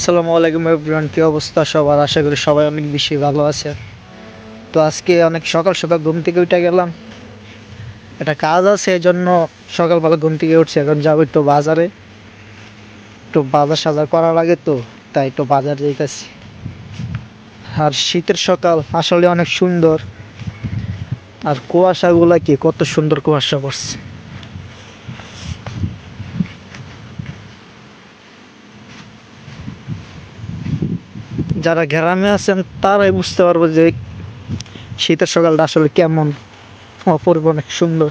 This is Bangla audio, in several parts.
আসসালামু আলাইকুম এভরিওয়ান কী অবস্থা সবার? আশা করি সবাই অনেক বেশি ভালো আছে। তো আজকে অনেক সকাল সকাল ঘুম থেকে উঠে গেলাম। একটা কাজ আছে, এই জন্য সকালবেলা ঘুম থেকে উঠছি। এখন যাব একটু বাজারে। একটু বাজার সাজার করা লাগে তো, তাই একটু বাজার যেতেছি আর শীতের সকাল আসলে অনেক সুন্দর। আর কুয়াশাগুলা কি কত সুন্দর কুয়াশা পড়ছে। যারা গ্রামে আছেন, তারাই বুঝতে পারব যে শীতের সকালটা আসলে কেমন অপূর্ব অনেক সুন্দর।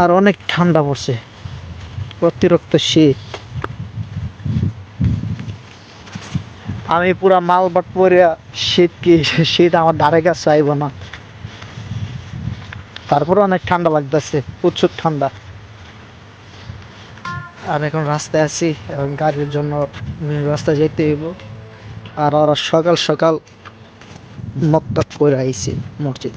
আর অনেক ঠান্ডা পড়ছে, অতিরিক্ত শীত। আমি পুরা মালবাট পরিয়া শীত কি, শীত আমার ধারে কাছে আইব না। তারপরে অনেক ঠান্ডা লাগতেছে, প্রচুর ঠান্ডা। আর এখন রাস্তায় আছি এবং গাড়ির জন্য রাস্তায় যেতে হইব। আর ওরা সকাল সকাল মক্তব করে আইছে মসজিদ।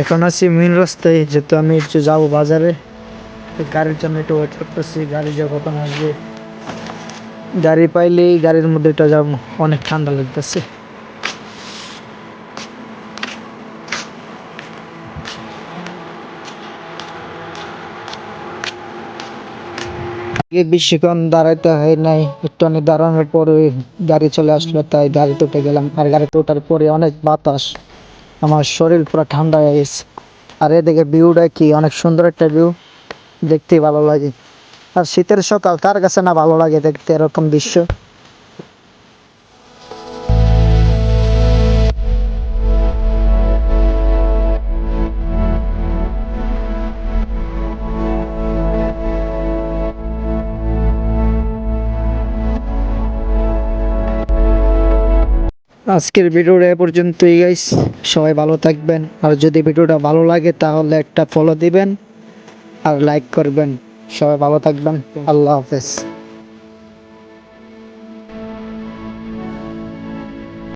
এখন আছি মেন রাস্তায় যেহেতু আমি একটু যাব বাজারে গাড়ির জন্য একটু ওয়েট করতেছি গাড়ি যে কখন আসবে গাড়ি পাইলেই গাড়ির মধ্যে এটা যাব অনেক ঠান্ডা লাগতেছে বেশিক্ষণ দাঁড়াইতে হয় নাই একটু অনেক দাঁড়ানোর পরে গাড়ি চলে আসলো তাই গাড়িতে উঠে গেলাম আর গাড়িতে ওঠার পরে অনেক বাতাস আমার শরীর পুরো ঠান্ডা হয়ে গেছে। আর এদিকে ভিউটা কি, অনেক সুন্দর একটা ভিউ। দেখতে ভালো লাগে। আর শীতের সকাল, তার কাছে না ভালো লাগে দেখতে, এরকম দৃশ্য। আজকের ভিডিওটা এ পর্যন্তই গাইস সবাই ভালো থাকবেন। আর যদি ভিডিওটা ভালো লাগে, তাহলে একটা ফলো দিবেন আর লাইক করবেন। সবাই ভালো থাকবেন। আল্লাহ হাফেজ।